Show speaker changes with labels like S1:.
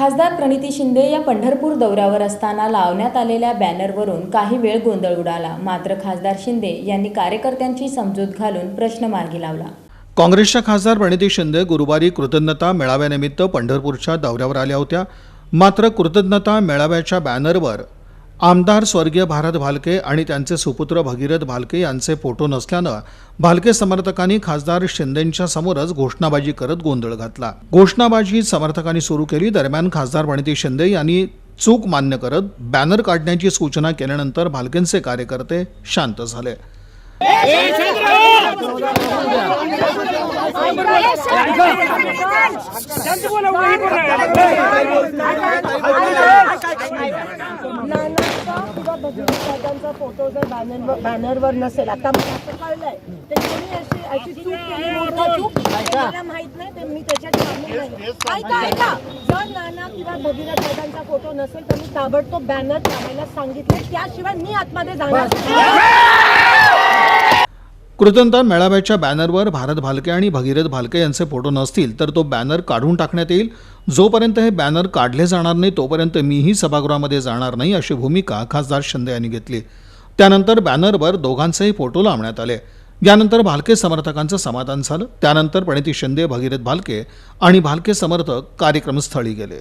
S1: खासदार प्रणिती शिंदे या पंढरपूर दौऱ्यावर असताना लावण्यात आलेल्या बॅनरवरून काही वेळ गोंधळ उडाला. मात्र खासदार शिंदे यांनी कार्यकर्त्यांची समजूत घालून प्रश्न मार्गी लावला.
S2: काँग्रेसच्या खासदार प्रणिती शिंदे गुरुवारी कृतज्ञता मेळाव्यानिमित्त पंढरपूरच्या दौऱ्यावर आल्या होत्या. मात्र कृतज्ञता मेळाव्याच्या बॅनरवर आमदार स्वर्गीय भारत भालके आणि त्यांचे सुपुत्र भगीरथ भालके यांचे फोटो नसल्यानं भालके समर्थकांनी खासदार शिंदेंच्या समोरच घोषणाबाजी करत गोंधळ घातला. घोषणाबाजी समर्थकांनी सुरू केली दरम्यान खासदार प्रणिती शिंदे यांनी चूक मान्य करत बॅनर काढण्याची सूचना केल्यानंतर भालकेंचे कार्यकर्ते शांत झाले.
S3: भगिनीदादांचा फोटो जर बॅनर बॅनरवर नसेल आता मला असं कळलंय. ते कोणी अशी अशी चूक केली मोठा चूक? मला माहीत नाही ते मी त्याच्यात सामील नाही. ऐका ऐका. जर नाना किंवा भगीरथ दादांचा फोटो नसेल तर मी ताबडतोब बॅनर लावायला सांगितले त्याशिवाय मी आतमध्ये जाणार
S2: कृतज्ञता मेळाव्याच्या बॅनरवर भारत भालके आणि भगीरथ भालके यांचे फोटो नसतील तर तो बॅनर काढून टाकण्यात येईल. जोपर्यंत हे बॅनर काढले जाणार नाही तोपर्यंत मीही सभागृहामध्ये जाणार नाही अशी भूमिका खासदार शिंदे यांनी घेतली. त्यानंतर बॅनरवर दोघांचेही फोटो लावण्यात आले. यानंतर भालके समर्थकांचं समाधान झालं. त्यानंतर प्रणिती शिंदे भगीरथ भालके आणि भालके समर्थक कार्यक्रमस्थळी गेले.